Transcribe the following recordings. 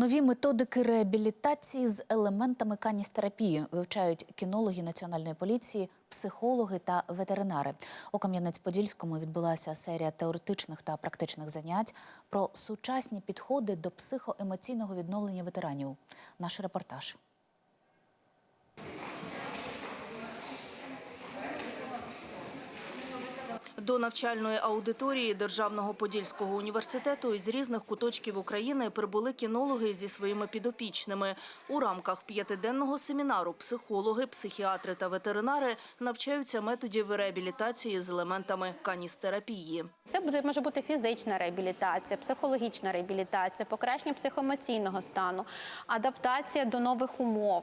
Нові методики реабілітації з елементами каністерапії вивчають кінологи національної поліції, психологи та ветеринари. У Кам'янець-Подільському відбулася серія теоретичних та практичних занять про сучасні підходи до психоемоційного відновлення ветеранів. Наш репортаж. До навчальної аудиторії Державного Подільського університету із різних куточків України прибули кінологи зі своїми підопічними. У рамках п'ятиденного семінару психологи, психіатри та ветеринари навчаються методів реабілітації з елементами каністерапії. Це буде може бути фізична реабілітація, психологічна реабілітація, покращення психоемоційного стану, адаптація до нових умов,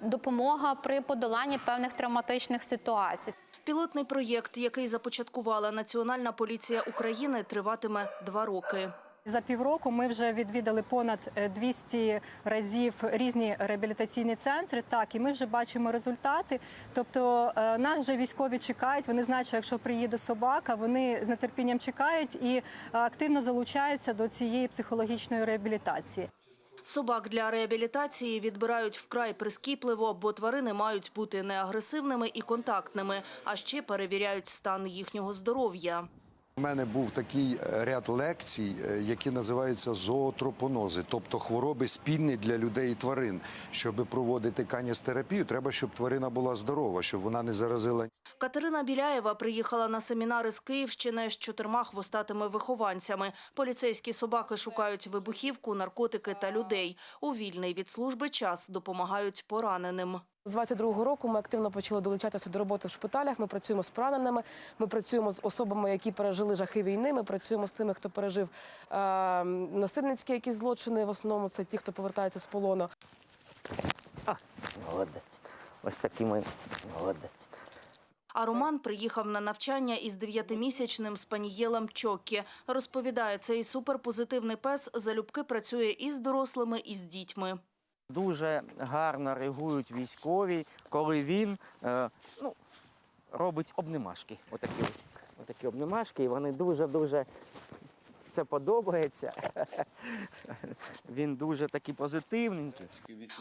допомога при подоланні певних травматичних ситуацій. Пілотний проєкт, який започаткувала Національна поліція України, триватиме два роки. За півроку ми вже відвідали понад е, 200 разів різні реабілітаційні центри. Так, і ми вже бачимо результати. Тобто е, нас вже військові чекають. Вони знають, що якщо приїде собака, вони з нетерпінням чекають і е, активно залучаються до цієї психологічної реабілітації. Собак для реабілітації відбирають вкрай прискіпливо, бо тварини мають бути не агресивними і контактними, а ще перевіряють стан їхнього здоров'я. У мене був такий е, ряд лекцій, е, які називаються зоотропонози, тобто хвороби спільні для людей і тварин. Щоб проводити каністерапію, треба, щоб тварина була здорова, щоб вона не заразила Катерина Біляєва приїхала на семінари з Київщини з чотирма хвостатими вихованцями. Поліцейські собаки шукають вибухівку, наркотики та людей. У вільний від служби час допомагають пораненим. З 22-го року ми активно почали долучатися до роботи в шпиталях. Ми працюємо з пораненими, ми працюємо з особами, які пережили жахи війни. Ми працюємо з тими, хто пережив е, насильницькі якісь злочини. В основному це ті, хто повертається з полону. Молодець. Ось такий ми молодець. А Роман приїхав на навчання із дев'ятимісячним спанієлем Чокі. Розповідає, цей суперпозитивний пес залюбки працює і з дорослими, і з дітьми. Дуже гарно реагують військові, коли він е, ну, робить обнимашки. Отакі ось. Отакі обнимашки, і вони дуже-дуже це подобається. Він дуже такий позитивненький.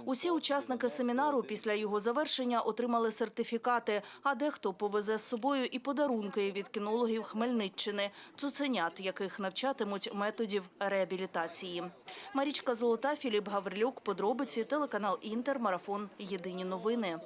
Усі учасники семінару після його завершення отримали сертифікати, а дехто повезе з собою і подарунки від кінологів Хмельниччини, цуценят, яких навчатимуть методів реабілітації. Марічка Золота, Філіп Гаврилюк, подробиці, телеканал Інтер, марафон. Єдині новини.